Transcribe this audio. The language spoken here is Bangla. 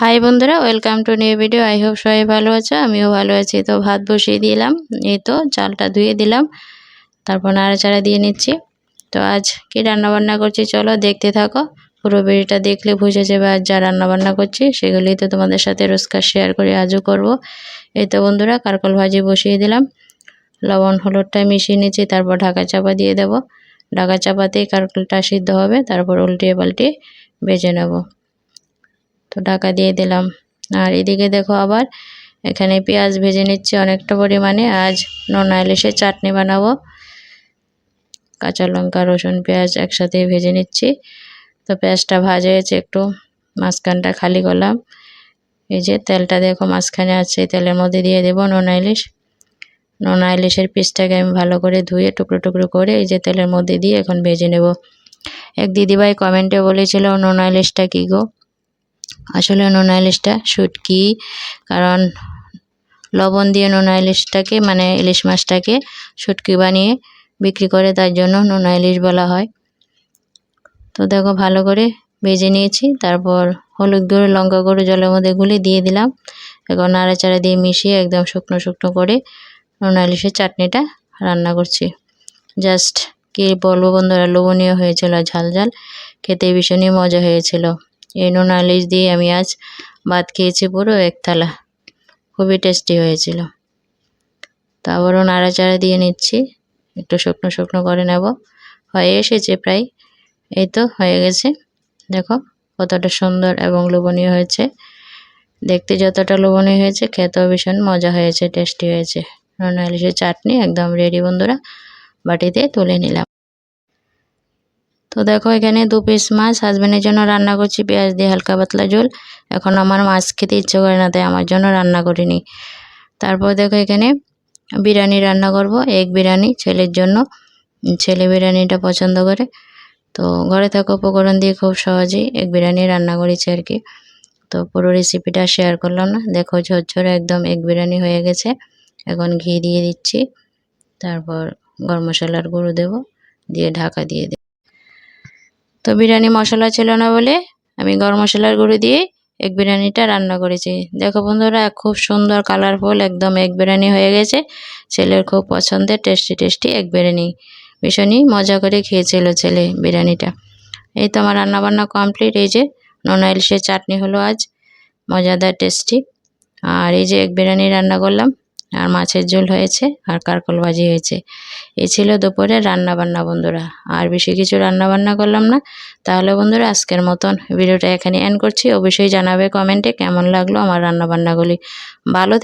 হাই বন্ধুরা welcome to new video I hope সবাই ভালো আছো, আমিও ভালো আছি। তো ভাত বসিয়ে দিলাম, এই তো চালটা ধুয়ে দিলাম, তারপর নাড়াচাড়া দিয়ে নিচ্ছি। তো আজ কি রান্না বান্না করছি চলো দেখতে থাকো। পুরো ভিডিওটা দেখলে বুঝে যাবে আজ যা রান্না বান্না করছি সেগুলি তো তোমাদের সাথে রোজকার শেয়ার করে আজও করব। এই তো বন্ধুরা, কারকল ভাজি বসিয়ে দিলাম। লবণ, হলুদটা মিশিয়ে নিচ্ছি, তারপর ঢাকা চাপা দিয়ে দেব। ঢাকা চাপাতেই কারকলটা সিদ্ধ হবে, তারপর উল্টিয়ে পাল্টিয়ে ভেজে নেব। তো ঢাকা দিয়ে দিলাম। আর এদিকে দেখো আবার এখানে পেঁয়াজ ভেজে নিচ্ছি অনেকটা পরিমাণে। আজ নন ইলিশের চাটনি বানাবো। কাঁচা লঙ্কা, রসুন, পেঁয়াজ একসাথে ভেজে নিচ্ছি। তো পেঁয়াজটা ভাজা হয়েছে একটু, মাঝখানটা খালি করলাম। এই যে তেলটা দেখো মাঝখানে আছে, তেলের মধ্যে দিয়ে দেবো নন ইলিশ। নন ইলিশের পিসটাকে আমি ভালো করে ধুয়ে টুকরো টুকরো করে এই যে তেলের মধ্যে দিয়ে এখন ভেজে নেব। এক দিদিভাই কমেন্টে বলেছিল, নন ইলিশটা কী গো? আসলে নোনা ইলিশটা শুটকি কারণ লবণ দিয়ে নোনা ইলিশটাকে মানে ইলিশ মাছটাকে শুটকি বানিয়ে বিক্রি করে, তার জন্য নোনা ইলিশ বলা হয়। তো দেখো, ভালো করে ভেজে নিয়েছি। তারপর হলুদ গুঁড়ো, লঙ্কা গুঁড়ো, জলের মধ্যে গুলে দিয়ে দিলাম। এখন নাড়াচাড়া দিয়ে মিশিয়ে একদম শুকনো শুকনো করে নোনা ইলিশের চাটনিটা রান্না করছি। জাস্ট কি বলব বন্ধুরা, লোভনীয় হয়েছিল, ঝাল ঝাল। খেতে ভীষণই মজা হয়েছিল। এই নুন আলিশ দিয়ে আমি আজ ভাত খেয়েছি পুরো এক থালা। খুবই টেস্টি হয়েছিল। তো আবারও নাড়াচাড়া দিয়ে নিচ্ছি। একটু শুকনো শুকনো করে নেব। হয়ে এসেছে প্রায়। এই তো হয়ে গেছে। দেখো কতটা সুন্দর এবং লোভনীয় হয়েছে। দেখতে যতটা লোভনীয় হয়েছে, খেতেও ভীষণ মজা হয়েছে টেস্টি হয়েছে। নুন আলিশের চাটনি একদম রেডি বন্ধুরা। বাটিতে তুলে নিলাম। তো দেখো এখানে দু পিস মাছ হাজব্যান্ডের জন্য রান্না করছি পেঁয়াজ দিয়ে হালকা পাতলা ঝোল। এখন আমার মাছ খেতে ইচ্ছে করে না, তাই আমার জন্য রান্না করিনি। তারপর দেখো এখানে বিরিয়ানি রান্না করব এগ বিরিয়ানি, ছেলের জন্য। ছেলে বিরিয়ানিটা পছন্দ করে। তো ঘরে থাকা উপকরণ দিয়ে খুব সহজেই এক বিরিয়ানি রান্না করেছি আর কি। তো পুরো রেসিপিটা শেয়ার করলাম না। দেখো ঝরঝরে একদম এক বিরিয়ানি হয়ে গেছে। এখন ঘি দিয়ে দিচ্ছি। তারপর গরম মশলার গুঁড়ো দেব, দিয়ে ঢাকা দিয়ে তো বিরিয়ানি মশলা ছিল না বলে আমি গরম মশলার গুঁড়ো দিয়ে এগ বিরিয়ানিটা রান্না করেছি। দেখো বন্ধুরা, খুব সুন্দর কালারফুল একদম এগ বিরিয়ানি হয়ে গেছে। ছেলের খুব পছন্দের টেস্টি টেস্টি এগ বিরিয়ানি। ভীষণই মজা করে খেয়েছিল ছেলে বিরিয়ানিটা। এই তো আমার রান্নাবান্না কমপ্লিট এই যে নন ইলিশের চাটনি হলো আজ। মজাদার টেস্টি আর এই যে এগ বিরিয়ানি রান্না করলাম। আর মাছের ঝোল হয়েছে আর কারকল ভাজি হয়েছে। এ ছিল দুপুরে রান্নাবান্না বন্ধুরা। আর বেশি কিছু রান্না বান্না করলাম না। তাহলে বন্ধুরা আজকের মতন ভিডিওটা এখানে এন্ড করছি। অবশ্যই জানাবে কমেন্টে কেমন লাগল আমার রান্নাবান্নাগুলি। ভালো